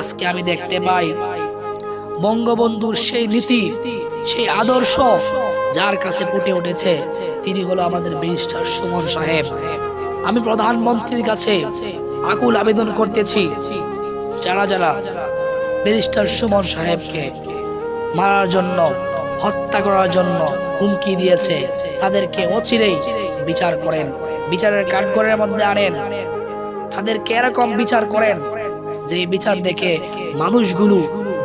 আজকে আমি দেখতে পাই বঙ্গবন্ধুর সেই নীতি, সেই আদর্শ যার কাছে ফুটে উঠেছে। তিনি হলো আমাদের ব্যারিস্টার সুমন সাহেব। আমি প্রধানমন্ত্রীর কাছে আকুল আবেদন করতেছি, যারা যারা ব্যারিস্টার সুমন সাহেবকে মারার জন্য, হত্যা করার জন্য হুমকি দিয়েছে, তাদেরকে অচিরেই বিচার করেন। বিচারের কাঠগড়ের মধ্যে আনেন। তাদেরকে এরকম বিচার করেন যে বিচার দেখে মানুষগুলো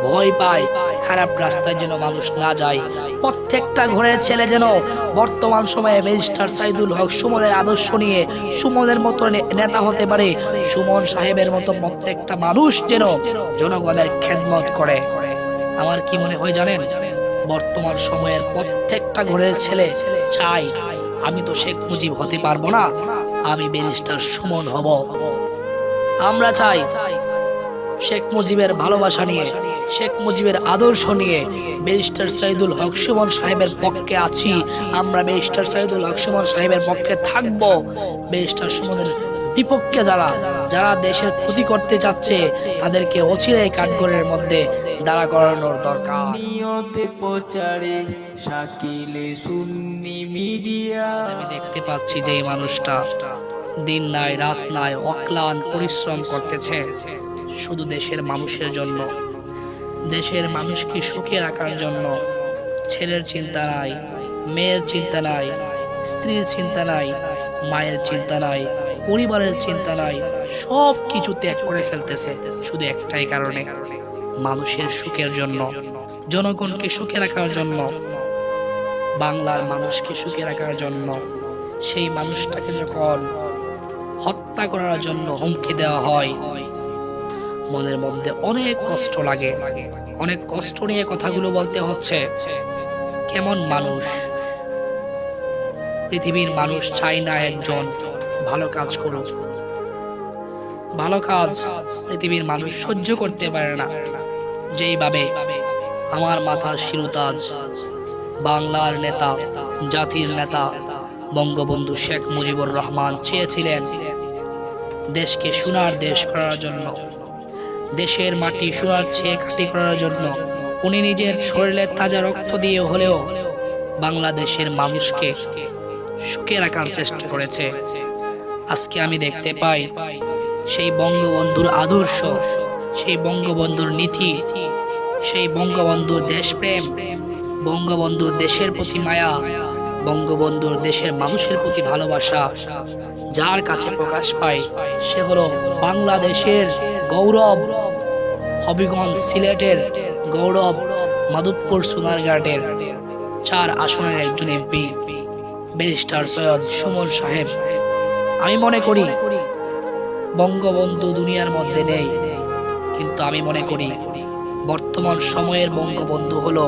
ভয় পায়, খারাপ রাস্তায় যেন মানুষ না যায়। প্রত্যেকটা ঘরের ছেলে যেন বর্তমান সময়ে ব্যারিস্টার সাইদুল হক সুমনের আদর্শ নিয়ে সুমনের মতো নেতা হতে পারে। সুমন সাহেবের মতো প্রত্যেকটা মানুষ যেন জনগণের খেদমত করে। আমার কি মনে হয় জানেন? বর্তমান সময়ের প্রত্যেকটা ঘরের ছেলে চাই আমি তো শেখ মুজিব হতে পারব না, আমি ব্যারিস্টার সুমন হব। আমরা চাই শেখ মুজিবের ভালোবাসা নিয়ে শেখ মুজিবের আদর্শ নিয়ে ব্যারিস্টার সাইদুল হক সুমন সাহেবের পক্ষে আছি। আমরা ব্যারিস্টার সাইদুল হক সুমন সাহেবের পক্ষে থাকব। ব্যারিস্টার সুমনের বিপক্ষে যারা যারা দেশের ক্ষতি করতে চাচ্ছে তাদেরকে অচিরেই কাঠগড়ের মধ্যে দাঁড়া করানোর দরকার। প্রচারে শাকিলে সুন্নি মিডিয়া। আমি দেখতে পাচ্ছি যে এই মানুষটা দিন নাই রাত নাই অক্লান পরিশ্রম করতেছে। শুধু দেশের মানুষের জন্য। দেশের মানুষকে সুখে রাখার জন্য ছেলের চিন্তা নাই মেয়ের চিন্তা নাই স্ত্রীর চিন্তা নাই মায়ের চিন্তা নাই পরিবারের চিন্তা নাই সব কিছু ত্যাগ করে ফেলতেছে শুধু একটাই কারণে। মানুষের সুখের জন্য, জনগণকে সুখে রাখার জন্য, বাংলার মানুষকে সুখে রাখার জন্য, সেই মানুষটাকে যখন হত্যা করার জন্য হুমকি দেওয়া হয় মনের মধ্যে অনেক কষ্ট লাগে। অনেক কষ্ট নিয়ে কথাগুলো বলতে হচ্ছে, কেমন মানুষ? পৃথিবীর মানুষ চাই না একজন, ভালো কাজ করুক। ভালো কাজ পৃথিবীর মানুষ সহ্য করতে পারে না। যেইভাবে আমার মাথার শিরতাজ, বাংলার নেতা, জাতির নেতা, বঙ্গবন্ধু শেখ মুজিবুর রহমান চেয়েছিলেন দেশকে সোনার দেশ করার জন্য। দেশের মাটি সোনার চেয়ে খাঁটি করার জন্য। উনি নিজের শরীরের তাজা রক্ত দিয়ে হলেও বাংলাদেশের মানুষকে সুখে রাখার চেষ্টা করেছে। আজকে আমি দেখতে পাই সেই বঙ্গবন্ধুর আদর্শ, সেই বঙ্গবন্ধুর নীতি, সেই বঙ্গবন্ধুর দেশপ্রেম, বঙ্গবন্ধুর দেশের প্রতি মায়া, বঙ্গবন্ধুর দেশের মানুষের প্রতি ভালোবাসা। যার কাছে প্রকাশ পায় সে হলো বাংলাদেশের গৌরব। হবিগঞ্জ সিলেটের গৌরব মাধবপুর সোনারঘাটের চার আসনের একজন এমপি, ব্যারিস্টার সৈয়দ সুমন সাহেব। আমি মনে করি বঙ্গবন্ধু দুনিয়ার মধ্যে নেই, কিন্তু আমি মনে করি বর্তমান সময়ের বঙ্গবন্ধু হলো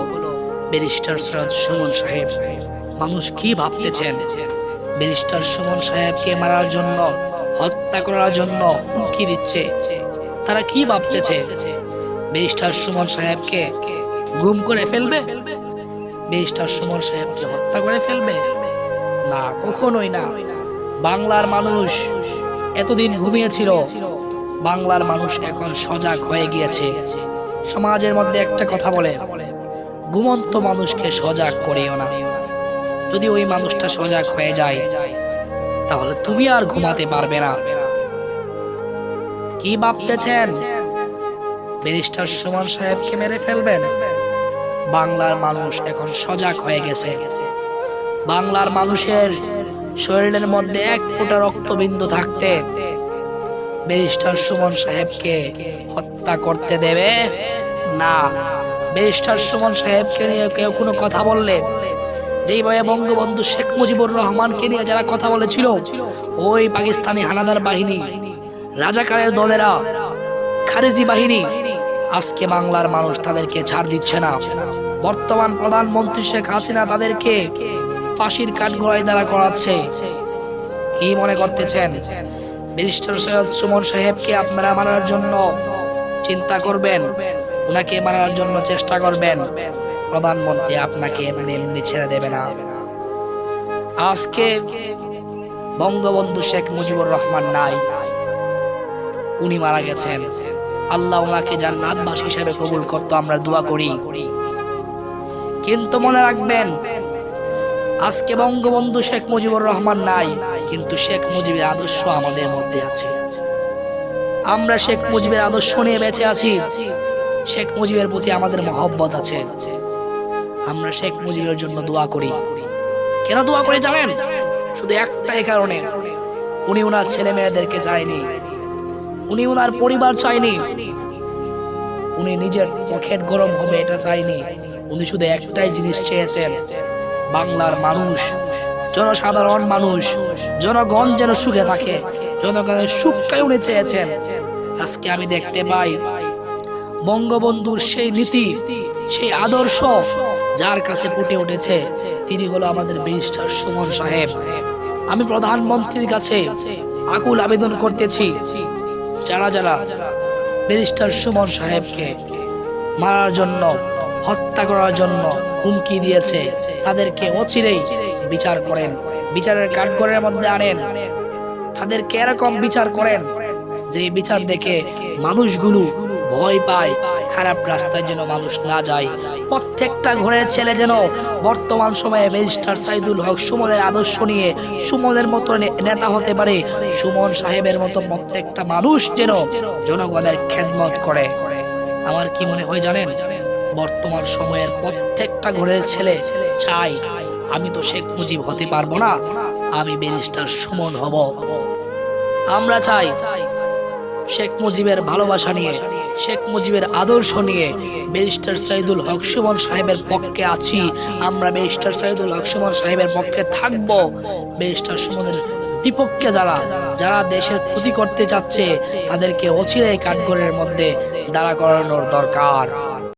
ব্যারিস্টার সৈয়দ সুমন সাহেব। মানুষ কি ভাবতেছেন? ব্যারিস্টার সুমন সাহেবকে মারার জন্য, হত্যা করার জন্য হুমকি দিচ্ছে। তারা কি ভাবতেছে? ব্যারিস্টার সুমন সাহেবকে গুম করে ফেলবে? ব্যারিস্টার সুমন সাহেবকে হত্যা করে ফেলবে? না, কখনোই না। বাংলার মানুষ এতদিন ঘুমিয়েছিল। বাংলার মানুষ এখন সজাগ হয়ে গিয়েছে। সমাজের মধ্যে একটা কথা বলে, ঘুমন্ত মানুষকে সজাগ করিও না। যদি ওই মানুষটা সজাগ হয়ে যায়, তাহলে তুমি আর ঘুমাতে পারবে না। কি ভাবতেছেন? ব্যারিস্টার সুমন সাহেবকে মেরে ফেলবেন? বাংলার মানুষ এখন সজাগ হয়ে গেছে। বাংলার মানুষের শরীরের মধ্যে এক ফোঁটা রক্তবিন্দু থাকতে ব্যারিস্টার সুমন সাহেবকে হত্যা করতে দেবে? না। ব্যারিস্টার সুমন সাহেবকে নিয়ে কেউ কোনো কথা বললে যেইভাবে বঙ্গবন্ধু শেখ মুজিবুর রহমানকে নিয়ে যারা কথা বলেছিল, ওই পাকিস্তানি হানাদার বাহিনী রাজাকারের দলেরা, খারেজি বাহিনী, আজকে বাংলার মানুষ তাদেরকে ছাড় দিচ্ছে না। বর্তমান প্রধানমন্ত্রী শেখ হাসিনা তাদেরকে ফাঁসির কাঠগড়ায় দ্বারা করাচ্ছে। কি মনে করতেছেন? ব্যারিস্টার সৈয়দ সুমন সাহেবকে আপনারা মারার জন্য চিন্তা করবেন? ওনাকে মারার জন্য চেষ্টা করবেন? প্রধানমন্ত্রী আপনাকে এমনি এমনি ছেড়ে দেবে না। আজকে বঙ্গবন্ধু শেখ মুজিবুর রহমান নাই। উনি মারা গেছেন। আল্লাহ ওনাকে জান্নাতবাসী হিসেবে কবুল করতো, আমরা দোয়া করি। কিন্তু মনে রাখবেন, আজকে বঙ্গবন্ধু শেখ মুজিবুর রহমান নাই, কিন্তু শেখ মুজিবের আদর্শ আমাদের মধ্যে আছে। আমরা শেখ মুজিবের আদর্শ নিয়ে বেঁচে আছি, শেখ মুজিবের প্রতি আমাদের মহব্বত আছে। আমরা শেখ মুজিবের জন্য দোয়া করি। কেন দোয়া করি জানেন? শুধু একটাই কারণে। উনি ওনার ছেলে মেয়েদেরকে চায়নি। উনি ওনার পরিবার চায়নি। উনি নিজের পকেট গরম হবে, এটা চাইনি উনি শুধু একটাই জিনিস চেয়েছেন, বাংলার মানুষ, জনসাধারণ মানুষ, জনগণ যেন সুখে থাকে, জনগণের সুখটাই উনি চেয়েছেন। আজকে আমি দেখতে পাই, বঙ্গবন্ধুর সেই নীতি, সেই আদর্শ, যার কাছে ফুটে উঠেছে, তিনি হলো আমাদের ব্যারিস্টার সুমন সাহেব। আমি প্রধানমন্ত্রীর কাছে আকুল আবেদন করতেছি যারা যারা ব্যারিস্টার সুমন সাহেবকে মারার জন্য, হত্যা করার জন্য হুমকি দিয়েছে, তাদেরকে অচিরেই বিচার করেন। বিচারের কাঠগড়ের মধ্যে আনেন। তাদেরকে এরকম বিচার করেন যে বিচার দেখে মানুষগুলো ভয় পায়, খারাপ রাস্তায় যেন মানুষ না যায়। প্রত্যেকটা ঘরের ছেলে যেন বর্তমান সময়ে ব্যারিস্টার সাইদুল হক সুমনের আদর্শ নিয়ে সুমনের মতো নেতা হতে পারে, সুমন সাহেবের মতো প্রত্যেকটা মানুষ যেন জনগণের খেদমত করে। আমার কি মনে হয় জানেন? বর্তমান সময়ের প্রত্যেকটা ঘরের ছেলে চাই আমি তো শেখ মুজিব হতে পারব না, আমি ব্যারিস্টার সুমন হব। আমরা চাই শেখ মুজিবের ভালোবাসা নিয়ে, শেখ মুজিবের আদর্শ নিয়ে ব্যারিস্টার সাইদুল হক সুমন সাহেবের পক্ষে আছি। আমরা ব্যারিস্টার সাইদুল হক সুমন সাহেবের পক্ষে থাকব। ব্যারিস্টার সুমনের বিপক্ষে যারা যারা দেশের ক্ষতি করতে যাচ্ছে তাদেরকে অচিরেই কাঠগড়ের মধ্যে দাঁড়া করানোর দরকার।